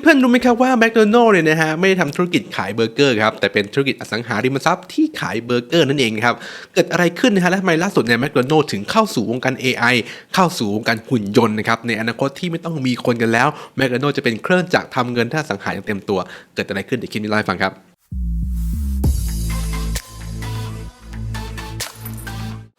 เพื่อนๆรู้ไหมครับว่าแมคโดนัลล์เนี่ยนะฮะไม่ได้ทำธุรกิจขายเบอร์เกอร์ครับแต่เป็นธุรกิจอสังหาริมทรัพย์ที่ขายเบอร์เกอร์นั่นเองครับเกิดอะไรขึ้นนะฮะและทำไมล่าสุดเนี่ยแมคโดนัลล์ถึงเข้าสู่วงการ AI เข้าสู่วงการหุ่นยนต์นะครับในอนาคตที่ไม่ต้องมีคนกันแล้วแมคโดนัลล์จะเป็นเครื่องจักรทำเงินท่าสังหารอย่างเต็มตัว เกิดอะไรขึ้นเดี๋ยวคิดนี้เล่าให้ฟังครับ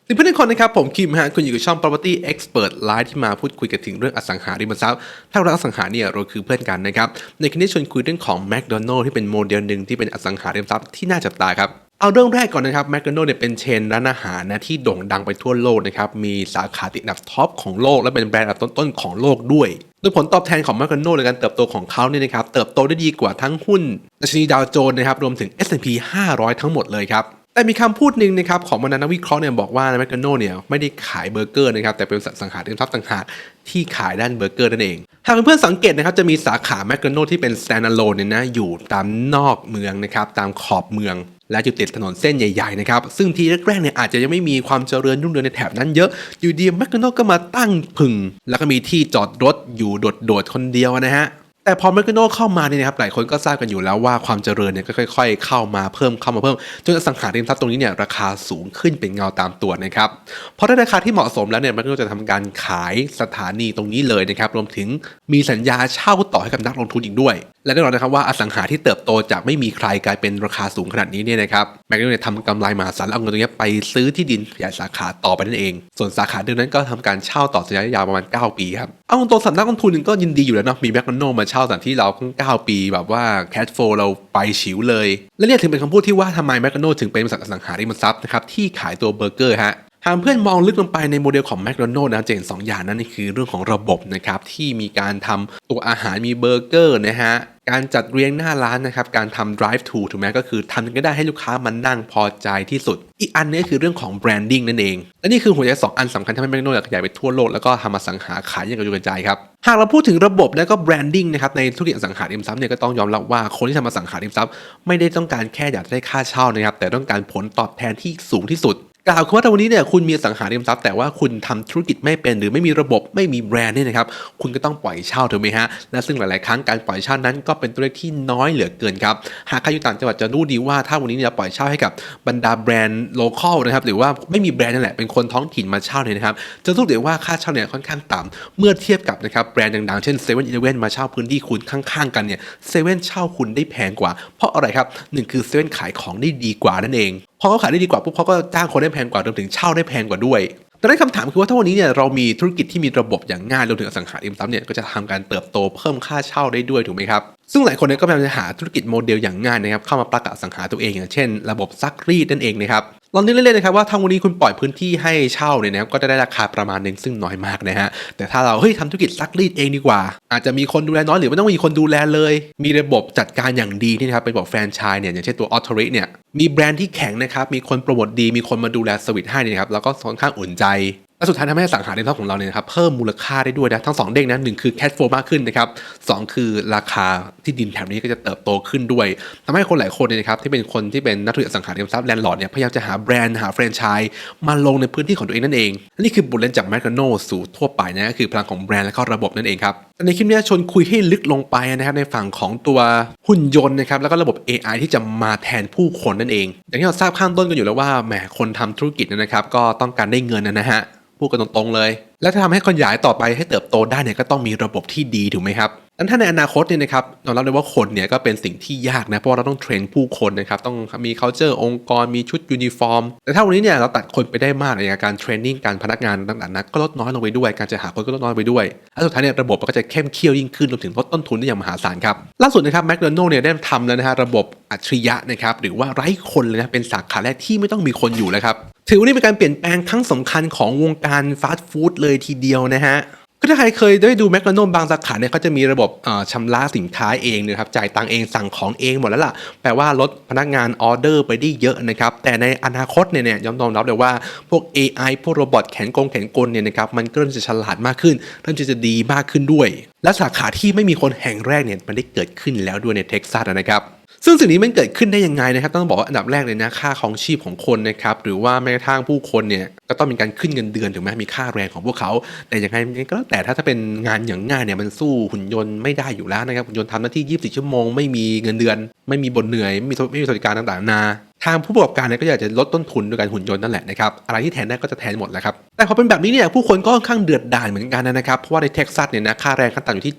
เพื่อนทุกคนนะครับผมคิมฮะคุณอยู่กับช่อง property expert live ที่มาพูดคุยกันถึงเรื่องอสังหาริมทรัพย์ ถ้าเราอสังหาเนี่ยเราคือเพื่อนกันนะครับในคลิปนี้ชวนคุยเรื่องของ McDonald ที่เป็นโมเดลหนึ่งที่เป็นอสังหาริมทรัพย์ที่น่าจับตาครับเอาเรื่องแรกก่อนนะครับ McDonald เนี่ยเป็นเชนร้านอาหารนะที่โด่งดังไปทั่วโลกนะครับมีสาขาติดอันดับท็อปของโลก และเป็นแบรนด์อันดับต้นๆของโลกด้วยโดยผลตอบแทนของ McDonald ในการเติบโตของเขาเนี่ยนะครับเติบโตได้ดีกว่าทั้งหุ้นดัชนีดาวโจนส์นะครับรวมถึง S&P 500 ทั้งหมดเลยครับ แต่มีคำพูดหนึ่งนะครับของบรรดานักวิเคราะห์เนี่ยบอกว่าแมคโดนัลเนี่ยไม่ได้ขายเบอร์เกอร์นะครับแต่เป็นสังหาริมทรัพย์ต่างหากที่ขายด้านเบอร์เกอร์นั่นเอง หากเพื่อนๆสังเกตนะครับจะมีสาขาแมคโดนัลที่เป็น standalone เนี่ยนะอยู่ตามนอกเมืองนะครับตามขอบเมืองและอยู่ติดถนนเส้นใหญ่ๆนะครับซึ่งทีแรกๆเนี่ยอาจจะยังไม่มีความเจริญรุ่งเรืองในแถบนั้นเยอะ อยู่ดีแมคโดนัลก็มาตั้งพึ่งแล้วก็มีที่จอดรถอยู่โดดๆคนเดียวนะฮะ แต่พอแมคโดนัลเข้ามาเนี่ยนะครับหลายคนก็ทราบกันอยู่แล้วว่าความเจริญเนี่ยก็ค่อย ๆ เข้ามาเพิ่มเข้ามาเพิ่มจนอสังหาริมทรัพย์ตรงนี้เนี่ยราคาสูงขึ้นเป็นเงาตามตัวนะครับเพราะได้ราคาที่เหมาะสมแล้วเนี่ยแมคโดนัลจะทำการขายสถานีตรงนี้เลยนะครับรวมถึงมีสัญญาเช่าต่อให้กับนักลงทุนอีกด้วย และแน่นอนนะครับว่าอสังหาที่เติบโตจากไม่มีใครกลายเป็นราคาสูงขนาดนี้เนี่ยนะครับแมคโดนัลเนี่ยทำกำไรมหาศาลแล้วเอาเงินตรงนี้ไปซื้อที่ดินขยายสาขาต่อไปนั่นเอง ส่วนสาขาเดิมนั้นก็ทำการเช่าต่อสัญญายาวประมาณ 9 ปีครับเอาตรงสำนักลงทุนนึงก็ยินดีอยู่แล้วเนาะมีแมคโดนัลมาเช่าสถานที่เราตั้ง9ปีแบบว่าแคชโฟเราไปฉิวเลย และเนี่ยถึงเป็นคำพูดที่ว่าทำไมแมคโดนัลถึงเป็นบริษัทอสังหาริมทรัพย์นะครับที่ขายตัวเบอร์เกอร์ฮะหากเพื่อนมองลึกลงไปในโมเดลของ McDonald นะจะเจนสองอย่างนั้นคือเรื่องของระบบนะครับที่มีการทำตัวอาหารมีเบอร์เกอร์นะฮะ การจัดเรียงหน้าร้านนะครับ การทำ drive to ถูกไหมก็คือทำก็ได้ให้ลูกค้ามันนั่งพอใจที่สุด อีกอันนี้คือเรื่องของ branding นั่นเอง และนี่คือหัวใจสองอันสำคัญที่ทำให้ McDonald ขยายไปทั่วโลก แล้วก็ทำมาสังหาขายอย่างกระจุยกระจายครับ หากเราพูดถึงระบบและก็ branding นะครับในธุรกิจสังหาริมทรัพย์เนี่ยก็ต้องยอมรับว่าคนที่ทำอสังหาริมทรัพย์ ไม่ได้ต้องการแค่อยากได้ค่าเช่านะครับแต่ต้องการผลตอบแทนที่สูงที่สุด กล่าวคือว่าถ้าวันนี้เนี่ยคุณมีสังหาริมทรัพย์แต่ว่าคุณทำธุรกิจไม่เป็น หรือไม่มีระบบไม่มีแบรนด์เนี่ยนะครับคุณก็ต้องปล่อยเช่าถูกไหมฮะและซึ่งหลาย ๆ ครั้งการปล่อยเช่านั้นก็เป็นตัวเลขที่น้อยเหลือเกินครับหากใครอยู่ต่างจังหวัดจะรู้ดีว่าถ้าวันนี้เนี่ยปล่อยเช่าให้กับบรรดาแบรนด์โลคอลนะครับหรือว่าไม่มีแบรนด์นั่นแหละเป็นคนท้องถิ่นมาเช่าเนี่ยนะครับจะรู้เลยว่าค่าเช่าเนี่ยค่อนข้างต่ำเมื่อเทียบกับนะครับแบรนด์ดัง ๆ เช่นเซเว่นอีเลฟเว่นมาเช่าพื้นที่คุณข้าง ๆ กันเนี่ยเซเว่นเช่าคุณได้แพงกว่า เพราะอะไรครับหนึ่งคือเซเว่นขายของได้ดีกว่านั่นเอง พอเขาขายได้ดีกว่าปุ๊บเขาก็จ้างคนได้แพงกว่ารวมถึงเช่าได้แพงกว่าด้วย แต่ได้คำถามคือว่าถ้าวันนี้เนี่ยเรามีธุรกิจที่มีระบบอย่างง่ายรวมถึงอสังหาริมทรัพย์เนี่ยก็จะทำการเติบโตเพิ่มค่าเช่าได้ด้วยถูกไหมครับซึ่งหลายคนเนี่ยก็พยายามจะหาธุรกิจโมเดลอย่างง่ายนะครับเข้ามาประกาศสังหาตัวเองอย่างเช่น ระบบซักรีดนั่นเองนะครับลองนึกเล่นๆนะครับว่าถ้าวันนี้คุณปล่อยพื้นที่ให้เช่าเนี่ยนะครับก็จะได้ราคาประมาณหนึ่งซึ่งน้อยมากนะฮะแต่ถ้าเราเฮ้ยทำธุรกิจซักรีดเองดีกว่า อาจจะมีคนดูแลน้อยหรือไม่ต้องมีคนดูแลเลย มีระบบจัดการอย่างดีนี่นะครับเป็นบอกแฟรนไชส์เนี่ยอย่างเช่นตัวออ t เ r เนี่ยมีแบรนด์ที่แข็งนะครับมีคนโปรโมทดีมีคนมาดูแลสวิตให้นี่ยนะครับแล้วก็ค่อนข้างอุ่นใจ pai. และสุดท้ายทำให้สังหาริมทรัพย์ของเราเนี่ยนะครับเพิ่มมูลค่าได้ด้วยนะทั้งสองเด้งนะหนึ่งคือแคชโฟมากขึ้นนะครับสองคือราคาที่ดินแถบนี้ก็จะเติบโตขึ้นด้วยทำให้คนหลายคนเนี่ยนะครับที่เป็นคนที่เป็นนักธุรกิจสังหาริมทรัพย์แลนด์ลอร์ดเนี่ยพยายามจะหาแบรนด์หาแฟรนไชส์มาลงในพื้นที่ของตัวเองนั่นเองนี่คือบทเรียนจากแมคโดนัลสู่ทั่วไปนะก็คือพลังของแบรนด์และก็ระบบนั่นเองครับในคลิปนี้ชวนคุยให้ลึกลงไปนะครับในฝั่งของตัวหุ่นยนต์นะครับแล้วก็ระบบ AI ที่จะมาแทนผู้คนนั่นเอง อย่างที่เราทราบข้างต้นกันอยู่แล้วว่าแหมคนทำธุรกิจนะครับก็ต้องการได้เงินนะฮะ พูดกันตรงๆเลย และถ้าทำให้ขยายต่อไปให้เติบโตได้เนี่ยก็ต้องมีระบบที่ดีถูกไหมครับ นั้นถ้าในอนาคตเนี่ยนะครับยอมรับเลยว่าคนเนี่ยก็เป็นสิ่งที่ยากนะ เพราะว่าเราต้องเทรนผู้คนนะครับ ต้องมี culture องค์กร มีชุดยูนิฟอร์ม แต่ถ้าวันนี้เนี่ยเราตัดคนไปได้มากในการเทรนนิ่งการพนักงานต่างๆนะก็ลดน้อยลงไปด้วย การจะหาคนก็ลดน้อยไปด้วย และสุดท้ายเนี่ยระบบมันก็จะเข้มเขี้ยวยิ่งขึ้นรวมถึงลดต้นทุนได้อย่างมหาศาลครับ ล่าสุดนะครับแมคโดนัลเนี่ยได้ทำแล้วนะฮะระบบอัจฉริยะนะครับหรือว่าไร้คนเลยนะเป็นสาขาแรกที่ไม่ต้องมีคนอยู่แล้วครับถือว่านี่เป็นการเปลี่ยนแปลงครั้งสำคัญของวงการฟาสต์ฟู้ดเลยทีเดียวนะฮะ ก็ถ้าใครเคยได้ดูแมคโดนัลบางสาขาเนี่ยเขาจะมีระบบเอ่อชำระสินค้าเองนะครับจ่ายตังเองสั่งของเองหมดแล้วล่ะ แปลว่าลดพนักงานออเดอร์ไปได้เยอะนะครับ แต่ในอนาคตเนี่ยเนี่ยยอมยอมรับเลยว่าพวก AI พวกโรบอทแขนกงแขนกลเนี่ยนะครับมันก็เริ่มจะฉลาดมากขึ้นเริ่มจะดีมากขึ้นด้วย และสาขาที่ไม่มีคนแห่งแรกเนี่ยมันได้เกิดขึ้นแล้วด้วยในเท็กซัสนะครับ ซึ่งสิ่งนี้มันเกิดขึ้นได้ยังไงนะครับ ต้องบอกว่าอันดับแรกเลยนะค่าของชีพของคนนะครับหรือว่าแม้กระทั่งผู้คนเนี่ยก็ต้องมีการขึ้นเงินเดือนถูกไหมมีค่าแรงของพวกเขา แต่ยังไงก็แล้วแต่ถ้าถ้าเป็นงานอย่างงานเนี่ยมันสู้หุ่นยนต์ไม่ได้อยู่แล้วนะครับหุ่นยนต์ทำหน้าที่ 24 ชั่วโมงไม่มีเงินเดือน ไม่มีบนเหนื่อยไม่มีไม่มีสวัสดิการต่างๆนา ทางผู้ประกอบการเนี่ยก็อยากจะลดต้นทุนด้วยการหุ่นยนต์นั่นแหละนะครับอะไรที่แทนได้ก็จะแทนหมดแหละครับแต่พอเป็นแบบนี้เนี่ยผู้คนก็ค่อนข้างเดือดดาลเหมือนกันนะครับเพราะว่าในเท็กซัสเนี่ยนะค่าแรงขั้นต่ำอยู่ที่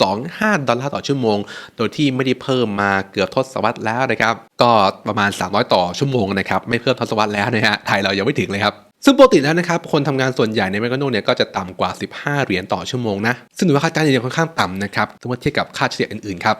7.25 ดอลลาร์ต่อชั่วโมง โดยที่ไม่ได้เพิ่มมาเกือบทศวรรษแล้วนะครับก็ประมาณ 300 ต่อชั่วโมงนะครับไม่เพิ่มทศวรรษแล้วนะฮะไทยเรายังไม่ถึงเลยครับซึ่งปกติแล้วนะครับ คนทำงานส่วนใหญ่ในแมกโนเนี่ยก็จะต่ำกว่า 15 เหรียญต่อชั่วโมงนะ ซึ่งถือว่าค่าจ้างยังค่อนข้างต่ำนะครับเมื่อเทียบกับค่าเฉลี่ยอื่นๆครับ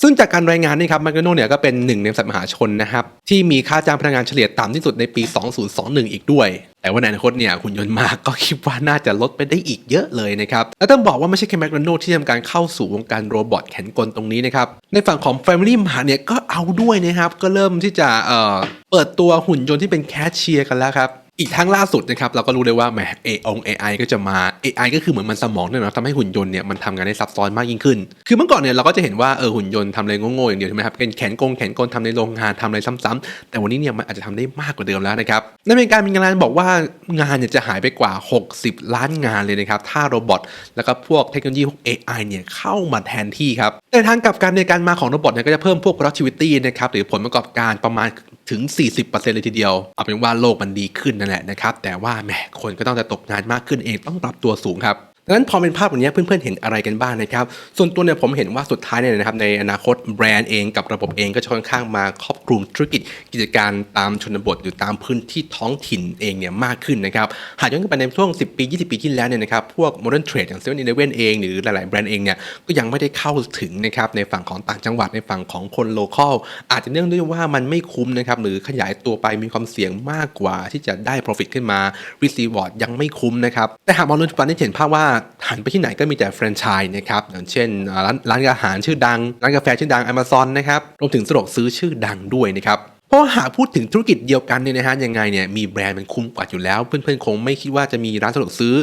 ซึ่งจากการรายงานนี่ครับแมกโนเนี่ยก็เป็นหนึ่งในบริษัทมหาชนนะครับที่มีค่าจ้างพนักงานเฉลี่ยต่ำที่สุดในปี 2021 อีกด้วย แต่ว่าในอนาคตเนี่ยหุ่นยนต์มากก็คิดว่าน่าจะลดไปได้อีกเยอะเลยนะครับและต้องบอกว่าไม่ใช่แค่แมกโนที่ทำการเข้าสู่วงการโรบอทแขนกลตรงนี้นะครับในฝั่งของ Family Mart เนี่ยก็เอาด้วยนะครับก็เริ่มที่จะเอ่อเปิดตัวหุ่นยนต์ที่เป็นแคชเชียร์กันแล้วครับ อีกทั้งล่าสุดนะครับเราก็รู้เลยว่าแหมเออง AI ก็จะมา AI ก็คือเหมือนมันสมองเนี่ยนะทำให้หุ่นยนต์เนี่ยมันทำงานได้ซับซ้อนมากยิ่งขึ้น คือเมื่อก่อนเนี่ยเราก็จะเห็นว่าเออหุ่นยนต์ทำอะไรโง่ๆอย่างเดียวใช่ไหมครับเป็นแขนกงแขนกลทำในโรงงานทำอะไรซ้ำๆแต่วันนี้เนี่ยมันอาจจะทำได้มากกว่าเดิมแล้วนะครับในอเมริกามีงานบอกว่างานเนี่ยจะหายไปกว่า 60 ล้านงานเลยนะครับถ้าโรบอทแล้วก็พวกเทคโนโลยีพวก AI เนี่ยเข้ามาแทนที่ครับแต่ทางกลับกันในการมาของโรบอทเนี่ยก็จะเพิ่มพวก productivity นะครับหรือผลประกอบการประมาณ ถึง 40%เลยทีเดียว เอาเป็นว่าโลกมันดีขึ้นนั่นแหละนะครับ แต่ว่าแหมคนก็ต้องจะตกงานมากขึ้นเองต้องปรับตัวสูงครับ ดังนั้นพอเป็นภาพแบบนี้เพื่อนๆเห็นอะไรกันบ้างนะครับ ส่วนตัวเนี่ยผมเห็นว่าสุดท้ายเนี่ยนะครับในอนาคตแบรนด์เองกับระบบเองก็จะค่อนข้างมาครอบคลุมธุรกิจกิจการตามชนบทหรือตามพื้นที่ท้องถิ่นเองเนี่ยมากขึ้นนะครับหากย้อนกลับไปในช่วง 10 ปี 20 ปีที่แล้วเนี่ยนะครับพวก modern trade อย่างเซเว่นอีเลฟเว่นเองหรือหลายๆแบรนด์เองเนี่ยก็ยังไม่ได้เข้าถึงนะครับในฝั่งของต่างจังหวัดในฝั่งของคนโลคอลอาจจะเนื่องด้วยว่ามันไม่คุ้มนะครับหรือขยายตัวไปมีความเสี่ยงมากกว่าที่จะได้ profit ขึ้นมา risk reward ยังไม่คุ้มนะครับแต่หากมองในปัจจุบันได้เห็นภาพว่าหันไปที่ไหนก็มีแต่แฟรนไชส์นะครับอย่างเช่นร้านร้านอาหารชื่อดัง ร้านกาแฟชื่อดัง Amazon นะครับรวมถึงสะดวกซื้อชื่อดังด้วยนะครับ ราะหากพูดถึงธุรกิจเดียวกันเนี่ยนะฮะยังไงเนี่ยมีแบรนด์มันคุ้มกว่าอยู่แล้ว เพื่อนๆคงไม่คิดว่าจะมีร้านสะดวกซื้อ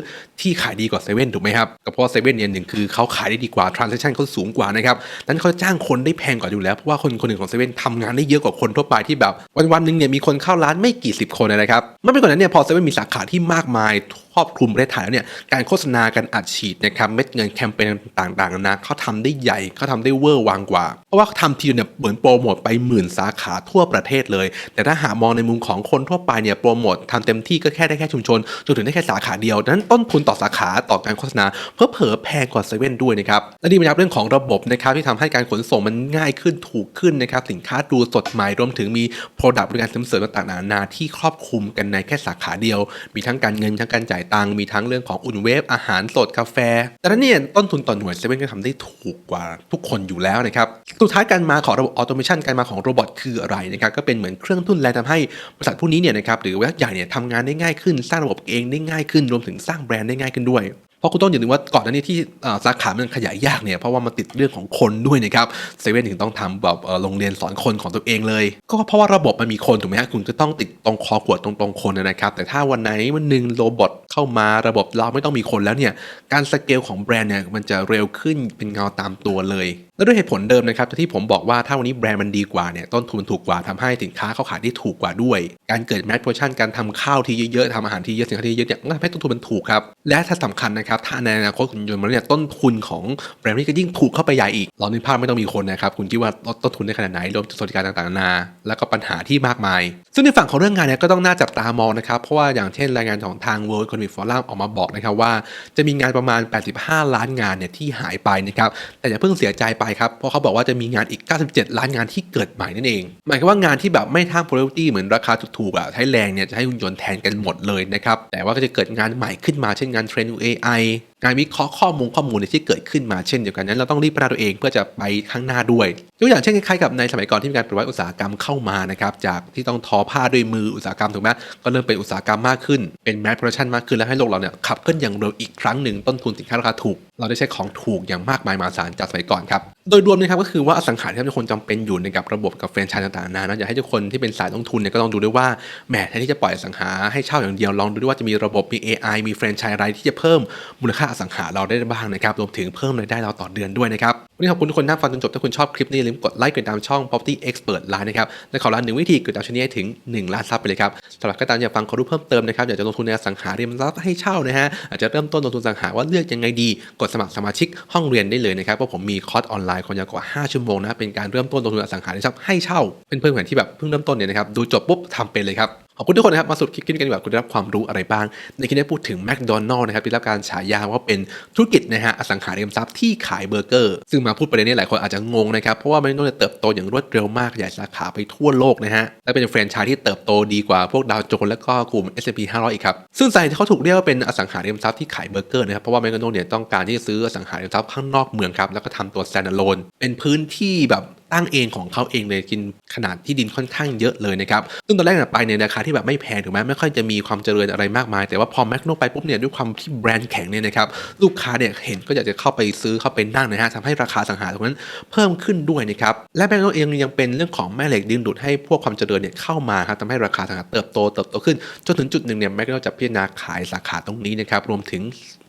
ที่ขายดีกว่าเซเว่นถูกไหมครับก็เพราะเซเว่นเนี่ยหนึ่งคือเขาขายได้ดีกว่า transaction เขาสูงกว่านะครับนั้นเขาจ้างคนได้แพงกว่าอยู่แล้วเพราะว่าคนคนหนึ่งของเซเว่นทำงานได้เยอะกว่าคนทั่วไปที่แบบวันๆหนึ่งเนี่ยมีคนเข้าร้านไม่กี่สิบคนนะครับไม่เป็นกว่านั้นเนี่ยพอเซเว่นมีสาขาที่มากมายครอบคลุมประเทศไทยแล้วเนี่ยการโฆษณาการอัดฉีดนะครับเม็ดเงินแคมเปญต่างๆนานาเขาทำได้ใหญ่เขาทำได้เวอร์วังกว่า เพราะว่าเขาทำทีเนี่ยเหมือนโปรโมทไปหมื่นสาขาทั่วประเทศเลย แต่ถ้าหามองในมุมของคนทั่วไปเนี่ยโปรโมททำเต็มที่ก็แค่ได้แค่ชุมชนจนถึงได้แค่สาขาเดียวดังนั้นต้นทุนต่อสาขาต่อการโฆษณาเพิ่มเผอแพงกว่าเซเว่นด้วยนะครับและนี่เป็นเรื่องของระบบนะครับที่ทำให้การขนส่งมันง่ายขึ้นถูกขึ้นนะครับสินค้าดูสดใหม่รวมถึงมี Product บริการเสริมต่างๆนานาที่ครอบคลุมกันในแค่สาขาเดียว มีทั้งการเงินทั้งการจ่ายตังค์มีทั้งเรื่องของอุ่นเวฟอาหารสดกาแฟ แต่นั้นเนี่ยต้นทุนต่อหน่วยเซเว่นก็ทำได้ถูกกว่าทุกคนอยู่แล้วนะครับสุดท้ายการมาของระบบออโตเมชันการมาของโรบอทคืออะไรนะครับก็เป็นเหมือนเครื่องทุ่นแรงทำให้บริษัทพวกนี้เนี่ยนะครับหรือบริษัทใหญ่เนี่ยทำงานได้ง่ายขึ้น สร้างระบบเองได้ง่ายขึ้น รวมถึงสร้างแบรนด์ได้ง่ายขึ้นด้วยเพราะคุณต้องอย่าลืมว่าก่อนหน้านี้ที่สาขา มันขยายยากเนี่ยเพราะว่ามันติดเรื่องของคนด้วยนะครับเซเว่นถึงต้องทำแบบโรงเรียนสอนคนของตัวเองเลย ก็เพราะว่าระบบมันมีคนถูกไหมฮะคุณก็ต้องติดตรงคอขวดตรงตรงคนนะครับ แต่ถ้าวันไหนวันหนึ่งโรบอทเข้ามาระบบเราไม่ต้องมีคนแล้วเนี่ยการสเกลของแบรนด์เนี่ยมันจะเร็วขึ้นเป็นเงาตามตัวเลย และด้วยเหตุผลเดิมนะครับที่ผมบอกว่าถ้าวันนี้แบรนด์มันดีกว่าเนี่ยต้นทุนมันถูกกว่าทำให้สินค้าเขาขายได้ถูกกว่าด้วย การเกิดแมสโพชั่นการทำข้าวที่เยอะๆทำอาหารที่เยอะสินค้าที่เยอะเนี่ยก็ทำให้ต้นทุนมันถูกครับและถ้าสำคัญนะครับถ้าในอนาคตคุณยนต์มันเนี่ยต้นทุนของแบรนด์นี้ก็ยิ่งถูกเข้าไปใหญ่อีกลองนึกภาพไม่ต้องมีคนนะครับคุณคิดว่าต้นทุนได้ขนาดไหนรวมถึงสวัสดิการต่างๆนานาแล้วก็ปัญหาที่มากมาย ซึ่งในฝั่งของเรื่องงานเนี่ยก็ต้องน่าจับตามองนะครับเพราะว่าอย่างเช่นรายงานของทาง World Economic Forum ออกมาบอกนะครับว่า จะมีงานประมาณ 85 ล้านงานเนี่ยที่หายไปนะครับแต่อย่าเพิ่งเสียใจไปครับเพราะเขาบอกว่าจะมีงานอีก 97 ล้านงานที่เกิดใหม่นั่นเอง หมายความว่างานที่แบบไม่ทาง productivity เหมือนราคาถูกๆอะใช้แรงเนี่ยจะให้หุ่นยนต์แทนกันหมดเลยนะครับแต่ว่าก็จะเกิดงานใหม่ขึ้นมาเช่นงานเทรน AI งานวิเคราะห์ข้อมูลข้อมูลที่เกิดขึ้นมาเช่นเดียวกันนั้นเราต้องรีบพัฒนาตัวเองเพื่อจะไปข้างหน้าด้วย ยกอย่างเช่นคล้ายๆกับในสมัยก่อนที่มีการปฏิวัติอุตสาหกรรมเข้ามานะครับจากที่ต้องทอผ้าด้วยมืออุตสาหกรรมถูกไหมก็เริ่มเป็นอุตสาหกรรมมากขึ้นเป็นแมสโปรดักชันมากขึ้นแล้วให้โลกเราเนี่ยขับเคลื่อนอย่างเร็วอีกครั้งหนึ่งต้นทุนสินค้าราคาถูก เราได้ใช้ของถูกอย่างมากมายมหาศาลจากสมัยก่อนครับโดยรวมนะครับก็คือว่าอสังหาริมทรัพย์ทุกคนจำเป็นอยู่ในกับระบบกับแฟรนไชส์ต่างๆนานะอยากให้ทุกคนที่เป็นสายลงทุนเนี่ยก็ลองดูด้วยว่าแหมแทนที่จะปล่อยอสังหาให้เช่าอย่างเดียวลองดูด้วยว่าจะมีระบบมี AI มีแฟรนไชส์อะไรที่จะเพิ่มมูลค่าอสังหาเราได้บ้างนะครับรวมถึงเพิ่มรายได้เราต่อเดือนด้วยนะครับวันนี้ขอบคุณทุกคนที่ฟังจนจบถ้าคุณชอบคลิปนี้ลืมกดไลค์กดติดตามช่อง Property Expert ร้านนะครับและขอร้านหนึ่งวิธีกดติดตามช่องนี้ให้ถึง 1 ล้านซับไปเลยครับสำหรับก็ตามอยากฟังความรู้เพิ่มเติมนะครับอยากจะลงทุนในอสังหาริมทรัพย์ให้เช่านะฮะอาจจะเริ่มต้นลงทุนอสังหาว่าเลือกยังไงดี กดสมัครสมาชิกห้องเรียนได้เลยนะครับเพราะผมมีคอร์สออนไลน์ความยาวกว่า 5 ชั่วโมงนะเป็นการเริ่มต้นลงทุนอสังหาริมทรัพย์ให้เช่า เป็นเพื่อนๆที่แบบเพิ่งเริ่มต้นเนี่ยนะครับดูจบปุ๊บทำเป็นเลยครับ ขอบคุณทุกคนนะครับมาสุดคลิปกันดีกว่าคุณได้รับความรู้อะไรบ้าง ในคลิปนี้พูดถึงแม d โดนัล s นะครับที่ได้รับการฉายาว่าเป็นธุรกิจนะฮะอสังหาริมทรัพย์ที่ขายเบอร์เกอร์ ซึ่งมาพูดประเด็นนี้หลายคนอาจจะงงนะครับ เพราะว่าแม d โดนัล s เติบโตอย่างรวดเร็วมากขยายสาขาไปทั่วโลกนะฮะและเป็นแฟรนไชส์ที่เติบโตดีกว่าพวกดาวโจนส์และก็กลุ่ม S&P 500 อีกครับซึ่งสาเหตุที่เขาถูกเรียกว่าเป็นอสังหาริมทรัพย์ที่ขายเบอร์เกอร์นะครับเพราะว่าแม d โดนัล s เนี่ยต้องการที่จะซื้ออสังหาริมทรัพย์ข้างนอกเมืองครับแล้วก็ทำตัว standalone เป็นพื้นที่แบบ ตั้งเองของเขาเองเลยกินขนาดที่ดินค่อนข้างเยอะเลยนะครับซึ่งตอนแรกเนี่ยไปในราคาที่แบบไม่แพงถูกไหมไม่ค่อยจะมีความเจริญอะไรมากมาย แต่ว่าพอแมคโนไปปุ๊บเนี่ยด้วยความที่แบรนด์แข็งเนี่ยนะครับลูกค้าเนี่ยเห็นก็อยากจะเข้าไปซื้อเข้าไปนั่งนะฮะทำให้ราคาสังหาตรงนั้นเพิ่มขึ้นด้วยนะครับและแมคโนเองยังเป็นเรื่องของแม่เหล็กดึงดูดให้พวกความเจริญเนี่ยเข้ามาครับทำให้ราคาสังหาเติบโตเติบโตขึ้นจนถึงจุดหนึ่งเนี่ยแมคโนจะพิจารณาขายสาขาตรงนี้นะครับรวมถึง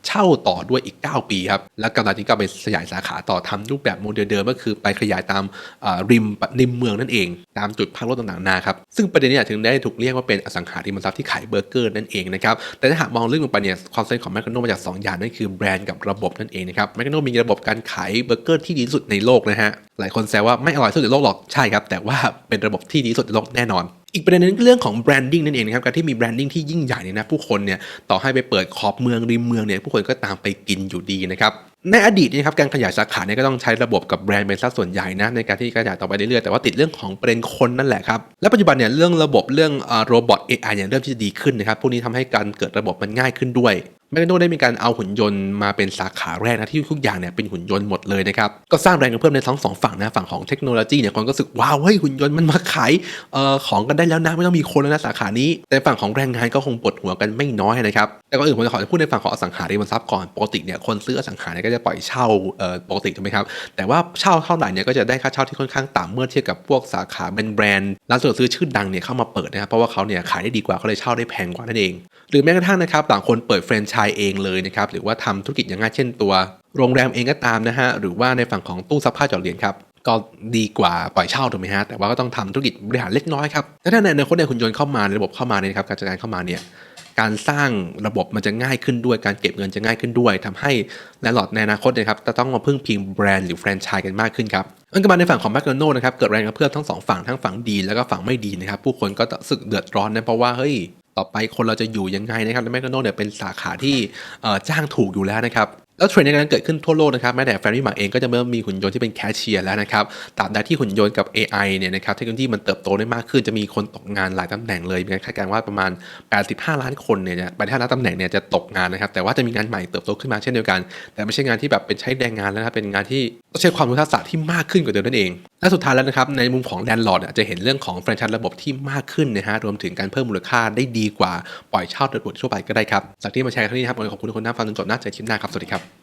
เช่าต่อด้วยอีก 9 ปีครับ แล้วกำลังที่ก็ไปขยายสาขาต่อทำรูปแบบโมเดลเดิมก็คือไปขยายตามริมริมเมืองนั่นเอง ตามจุดพักรถต่างๆนาครับ ซึ่งประเด็นนี้ถึงได้ถูกเรียกว่าเป็นอสังหาริมทรัพย์ที่ขายเบอร์เกอร์นั่นเองนะครับ แต่ถ้าหากมองลึกลงไปเนี่ยความสำเร็จของแมคโนมาจาก 2 อย่างนั่นคือแบรนด์กับระบบนั่นเองนะครับแมคโนมีระบบการขายเบอร์เกอร์ที่ดีที่สุดในโลกนะฮะหลายคนแซวว่าไม่อร่อยที่สุดในโลกหรอกใช่ครับ แต่ว่าเป็นระบบที่ดีที่สุดในโลกแน่นอนอีกประเด็นนึงเรื่องของแบรนดิ้งนั่นเองนะครับการที่มีแบรนดิ้งที่ยิ่งใหญ่เนี่ยนะผู้คนเนี่ยต่อให้ไปเปิดขอบเมืองริมเมืองเนี่ยผู้คนก็ตามไปกินอยู่ดีนะครับ ในอดีตเนยครับการขยายสาขาเนี่ยก็ต้องใช้ระบบกับแบรนด์เป็นสัดส่วนใหญ่นะในการที่ขยายต่อไปเรื่อยๆแต่ว่าติดเรื่องของประเด็นคนนั่นแหละครับและปัจจุบันเนี่ยเรื่องระบบเรื่องโรบอท AI เนี่ยเริ่มที่จะดีขึ้นนะครับพวกนี้ทำให้การเกิดระบบมันง่ายขึ้นด้วย แมคโนได้มีการเอาหุ่นยนต์มาเป็นสาขาแรกนะที่ทุกอย่างเนี่ยเป็นหุ่นยนต์หมดเลยนะครับก็สร้างแรงกระเพื่อมในทั้งสองฝั่งนะฝั่งของเทคโนโลยีเนี่ยคนก็รู้สึกว้าวเฮ้ยหุ่นยนต์มันมาขายเอ่อของกันได้แล้วนะไม่ต้องมีคนแล้วนะสาขานี้ แต่ฝั่งของแรงงานก็คงปวดหัวกันไม่น้อยนะครับแต่ก็อื่นผมจะขอพูดในฝั่งของอสังหาริมทรัพย์ก่อนปกติเนี่ยคนซื้ออสังหาเนี่ยก็จะปล่อยเช่าเอ่อปกติถูกไหมครับแต่ว่าเช่าเท่าไหร่เนี่ยก็จะได้ค่าเช่าที่ค่อนข้างต่ำเมื่อเทียบกับพวกสาขาเป็นแบรนด์ร้านสะดวกซื้อชื่อดังเนี่ยเข้ามาเปิดนะครับเพราะว่าเขาเนี่ยขายได้ดีกว่าเขาเลยเช่าได้แพงกว่านั่นเอง หรือแม้กระทั่งนะครับต่างคนเปิดแฟรนไชส์เองเลยนะครับหรือว่าทำธุรกิจอย่างง่ายเช่นตัว โรงแรมเองก็ตามนะฮะหรือว่าในฝั่งของตู้ซักผ้าหยอดเหรียญครับก็ดีกว่าปล่อยเช่าถูกไหมฮะแต่ว่าก็ต้องทำธุรกิจบริหารเล็กน้อยครับถ้าในอนาคตเนี่ยหุ่นยนต์เข้ามาในระบบเข้ามาเนี่ยครับการจัดการเข้ามาเนี่ยการสร้างระบบมันจะง่ายขึ้นด้วยการเก็บเงินจะง่ายขึ้นด้วยทำให้แลนด์ลอร์ดในอนาคตนยครับจะต้องมาพึ่งพิงแบรนด์หรือแฟรนไชส์กันมากขึ้นครับอันก็มาในฝั่งของแมคโดนัลนะครับเกิดแรงกระเพื่อมทั้งสองฝั่งทั้งฝั่งดีแล้วก็ฝั่งไม่ดีนะครับผู้คนก็รู้สึกเดือดร้อนนะเพราะว่าเฮ้ย ต่อไปคนเราจะอยู่ยังไงนะครับและแมคโดนัลเนี่ยเป็นสาขาที่จ้างถูกอยู่แล้วนะครับแล้วเทรนด์ในการเกิดขึ้นทั่วโลกนะครับแม้แต่แฟรรี่มาเองก็จะเริ่มมีหุ่นยนต์ที่เป็นแคชเชียร์แล้วนะครับตาบใดที่หุ่นยนต์กับ AI เนี่ยนะครับเทคโนโลยีมันเติบโตได้มากขึ้นจะมีคนตกงานหลายตำแหน่งเลยมีการคาดการณ์ว่าประมาณ 85 ล้านคนเนี่ย85ล้านตำแหน่งเนี่ยจะตกงานนะครับแต่ว่าจะมีงานใหม่เติบโตขึ้นมาเช่นเดียวกัน แต่ไม่ใช่งานที่แบบเป็นใช้แรงงานแล้วนะครับเป็นงานที่ ต้องใช้ความรู้ทักษะที่มากขึ้นกว่าเดิมนั่นเอง และสุดท้ายแล้วนะครับในมุมของแลนด์ลอร์ดจะเห็นเรื่องของแฟรนไชส์ระบบที่มากขึ้นนะฮะรวมถึงการเพิ่มมูลค่าได้ดีกว่าปล่อยเช่าโดยทั่วไปก็ได้ครับจากที่มาแชร์ครั้งนี้ครับขอบคุณทุกคนที่ฟังจนจบน่าจะคลิปหน้าครับสวัสดีครับ